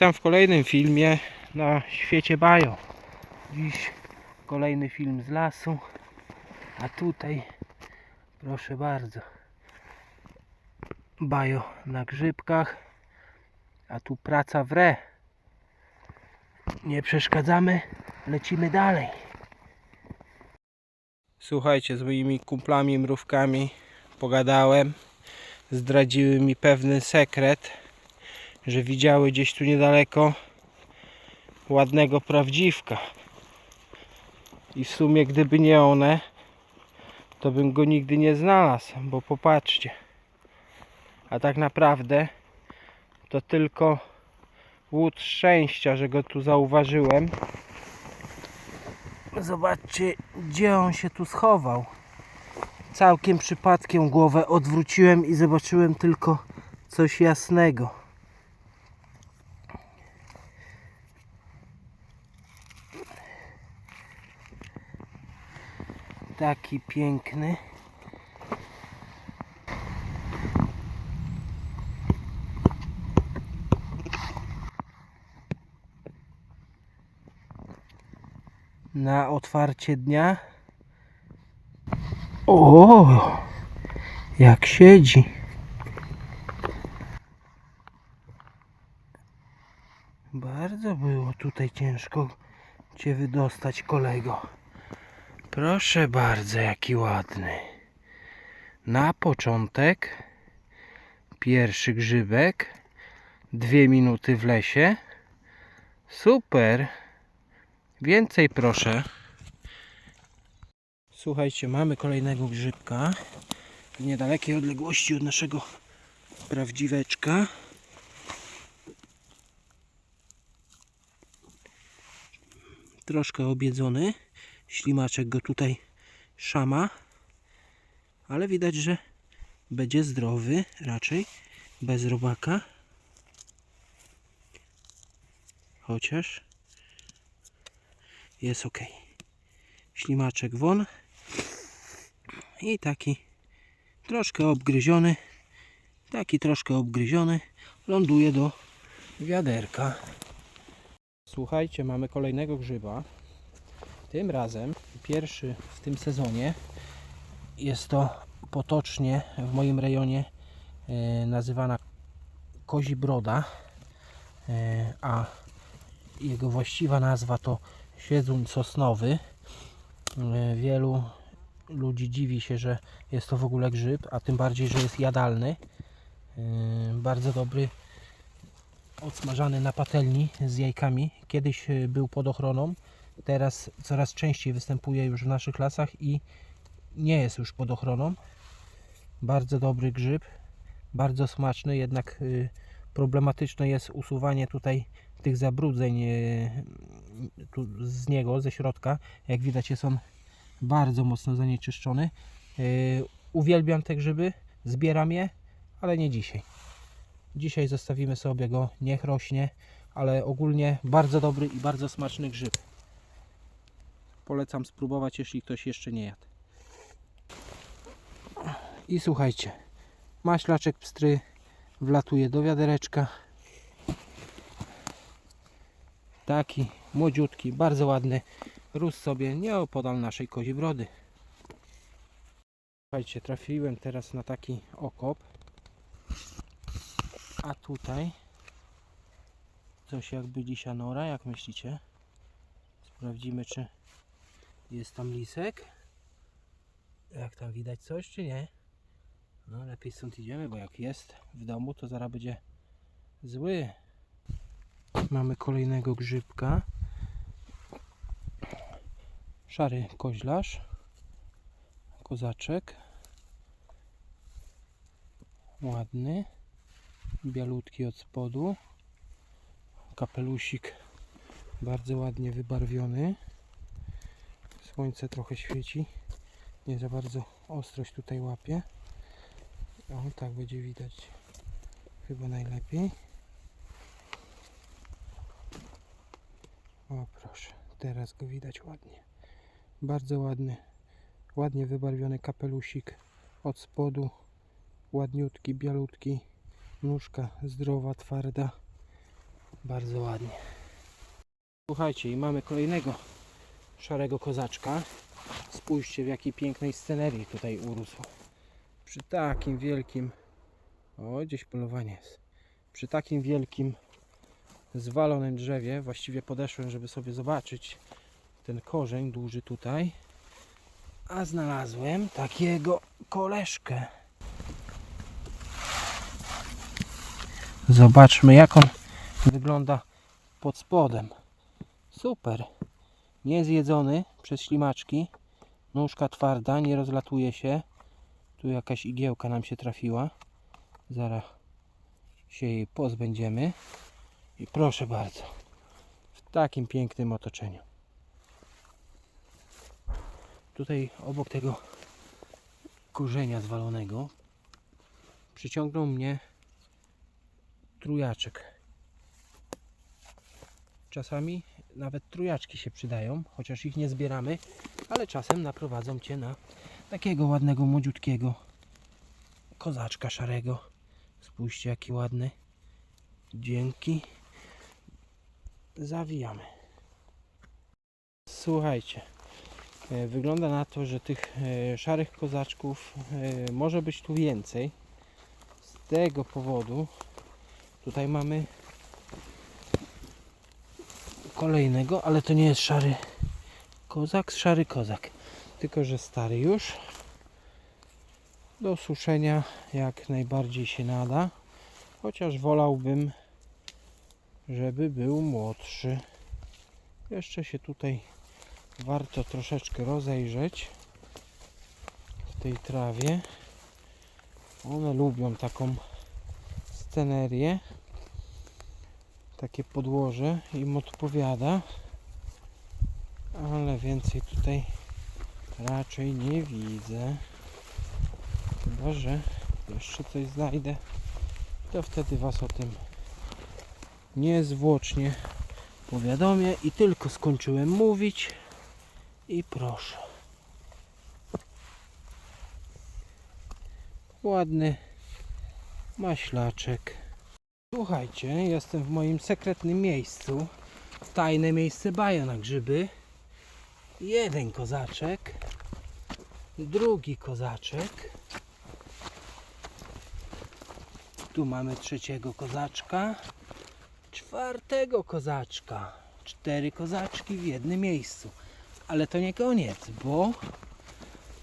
Witam w kolejnym filmie na świecie Bajo. Dziś kolejny film z lasu, a tutaj proszę bardzo Bajo na grzybkach, a tu praca w re. Nie przeszkadzamy, lecimy dalej. Słuchajcie, z moimi kumplami mrówkami pogadałem. Zdradziły mi pewny sekret że widziały gdzieś tu niedaleko ładnego prawdziwka. I w sumie gdyby nie one, to bym go nigdy nie znalazł, bo popatrzcie. A tak naprawdę to tylko łód szczęścia, że go tu zauważyłem. Zobaczcie, gdzie on się tu schował. Całkiem przypadkiem głowę odwróciłem i zobaczyłem tylko coś jasnego. Taki piękny. Na otwarcie dnia. O, jak siedzi. Bardzo było tutaj ciężko Cię wydostać, kolego. Proszę bardzo, jaki ładny. Na początek pierwszy grzybek. Dwie minuty w lesie. Super. Więcej proszę. Słuchajcie, mamy kolejnego grzybka w niedalekiej odległości od naszego prawdziweczka. Troszkę obiedzony ślimaczek go tutaj szama, ale widać, że będzie zdrowy raczej, bez robaka. Chociaż jest ok. Ślimaczek won i taki troszkę obgryziony, taki troszkę obgryziony ląduje do wiaderka. Słuchajcie, mamy kolejnego grzyba. Tym razem, pierwszy w tym sezonie, jest to potocznie w moim rejonie e, nazywana kozi broda, e, a jego właściwa nazwa to siedzuń sosnowy. E, wielu ludzi dziwi się, że jest to w ogóle grzyb, a tym bardziej, że jest jadalny. Bardzo dobry, odsmażany na patelni z jajkami. Kiedyś był pod ochroną, teraz coraz częściej występuje już w naszych lasach i nie jest już pod ochroną. Bardzo dobry grzyb, bardzo smaczny, jednak y, problematyczne jest usuwanie tutaj tych zabrudzeń y, z niego, ze środka. Jak widać jest on bardzo mocno zanieczyszczony. Y, uwielbiam te grzyby, zbieram je, ale nie dzisiaj. Dzisiaj zostawimy sobie go, niech rośnie, ale ogólnie bardzo dobry i bardzo smaczny grzyb. Polecam spróbować, jeśli ktoś jeszcze nie jadł. I słuchajcie, maślaczek pstry wlatuje do wiadereczka. Taki młodziutki, bardzo ładny. Rósł sobie nieopodal naszej kozi brody. Słuchajcie, trafiłem teraz na taki okop. A tutaj coś jakby dzisiaj nora, jak myślicie? Sprawdzimy, czy jest tam lisek. Jak tam widać coś, czy nie? No lepiej stąd idziemy, bo jak jest w domu, to zaraz będzie zły. Mamy kolejnego grzybka. Szary koźlarz. Kozaczek. Ładny. Bialutki od spodu. Kapelusik bardzo ładnie wybarwiony. Słońce trochę świeci. Nie za bardzo ostrość tutaj łapie. O, tak będzie widać chyba najlepiej. O, proszę. Teraz go widać ładnie. Bardzo ładny. Ładnie wybarwiony kapelusik od spodu. Ładniutki, bialutki. Nóżka zdrowa, twarda. Bardzo ładnie. Słuchajcie, i mamy kolejnego szarego kozaczka. Spójrzcie w jakiej pięknej scenerii tutaj urósł. Przy takim wielkim... O, gdzieś polowanie jest. Przy takim wielkim zwalonym drzewie, właściwie podeszłem, żeby sobie zobaczyć ten korzeń duży tutaj. A znalazłem takiego koleżkę. Zobaczmy jak on wygląda pod spodem. Super. Nie zjedzony przez ślimaczki. Nóżka twarda, nie rozlatuje się. Tu jakaś igiełka nam się trafiła. Zaraz się jej pozbędziemy. I proszę bardzo. W takim pięknym otoczeniu. Tutaj obok tego korzenia zwalonego przyciągnął mnie trujaczek. Czasami nawet trujaczki się przydają, chociaż ich nie zbieramy, ale czasem naprowadzą cię na takiego ładnego, młodziutkiego kozaczka szarego. Spójrzcie, jaki ładny. Dzięki. Zawijamy. Słuchajcie, e, wygląda na to, że tych e, szarych kozaczków e, może być tu więcej. Z tego powodu tutaj mamy kolejnego, ale to nie jest szary kozak, szary kozak, tylko że stary już. Do suszenia jak najbardziej się nada, chociaż wolałbym, żeby był młodszy. Jeszcze się tutaj warto troszeczkę rozejrzeć w tej trawie. One lubią taką scenerię takie podłoże im odpowiada. Ale więcej tutaj raczej nie widzę. Chyba, że jeszcze coś znajdę to wtedy Was o tym niezwłocznie powiadomię i tylko skończyłem mówić. I proszę. Ładny maślaczek Słuchajcie, jestem w moim sekretnym miejscu. Tajne miejsce baja na grzyby. Jeden kozaczek. Drugi kozaczek. Tu mamy trzeciego kozaczka. Czwartego kozaczka. Cztery kozaczki w jednym miejscu. Ale to nie koniec, bo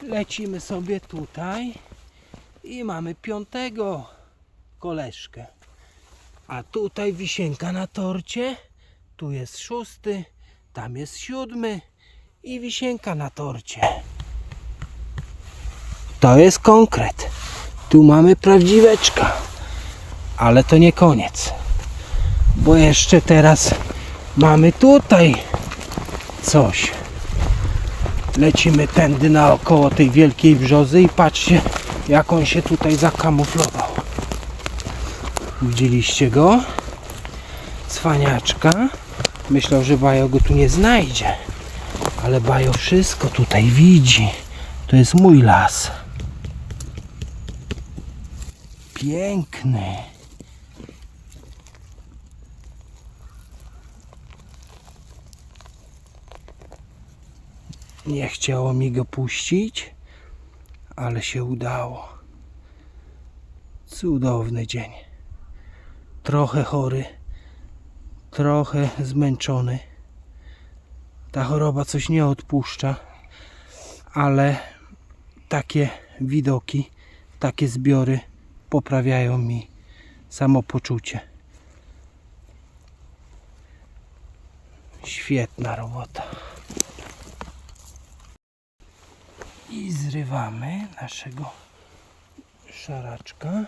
lecimy sobie tutaj i mamy piątego koleżkę. A tutaj wisienka na torcie. Tu jest szósty, tam jest siódmy i wisienka na torcie. To jest konkret. Tu mamy prawdziweczka. Ale to nie koniec. Bo jeszcze teraz mamy tutaj coś. Lecimy tędy naokoło tej wielkiej brzozy i patrzcie jak on się tutaj zakamuflował. Widzieliście go? Cwaniaczka. Myślał, że Bajo go tu nie znajdzie. Ale Bajo wszystko tutaj widzi. To jest mój las. Piękny. Nie chciało mi go puścić, ale się udało. Cudowny dzień trochę chory, trochę zmęczony. Ta choroba coś nie odpuszcza, ale takie widoki, takie zbiory poprawiają mi samopoczucie. Świetna robota. I zrywamy naszego szaraczka.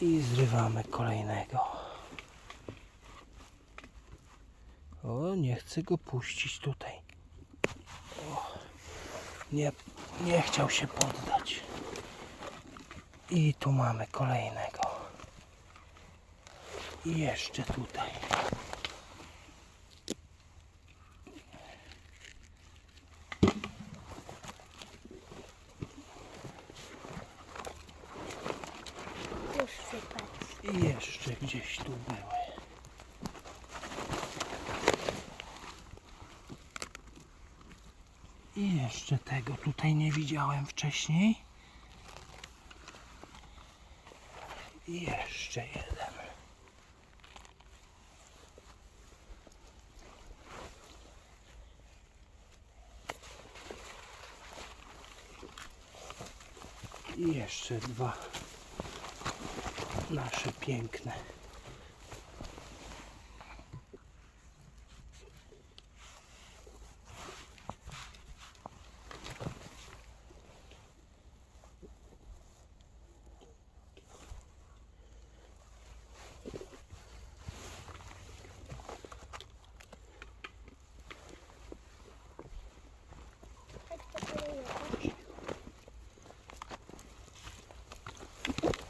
I zrywamy kolejnego. O, nie chcę go puścić tutaj. O, nie, nie chciał się poddać. I tu mamy kolejnego. I jeszcze tutaj. I jeszcze gdzieś tu były. I tego tutaj nie widziałem wcześniej. I jeszcze jeden. I jeszcze dwa nasze piękne.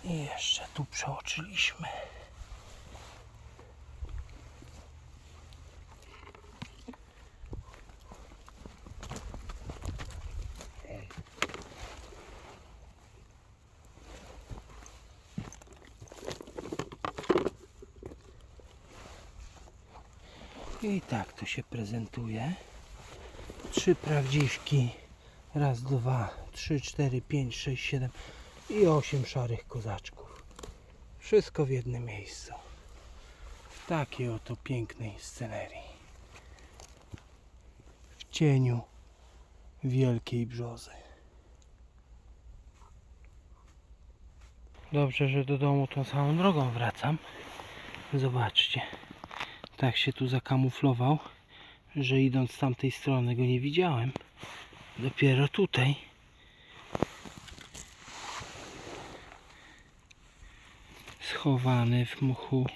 I jeszcze tu przeoczyliśmy. I tak to się prezentuje. Trzy prawdziwki. Raz, dwa, trzy, cztery, pięć, sześć, siedem i osiem szarych kozaczków. Wszystko w jednym miejscu. W takiej oto pięknej scenerii. W cieniu wielkiej brzozy. Dobrze, że do domu tą samą drogą wracam. Zobaczcie. Tak się tu zakamuflował, że idąc z tamtej strony go nie widziałem. Dopiero tutaj. Schowany w mchu.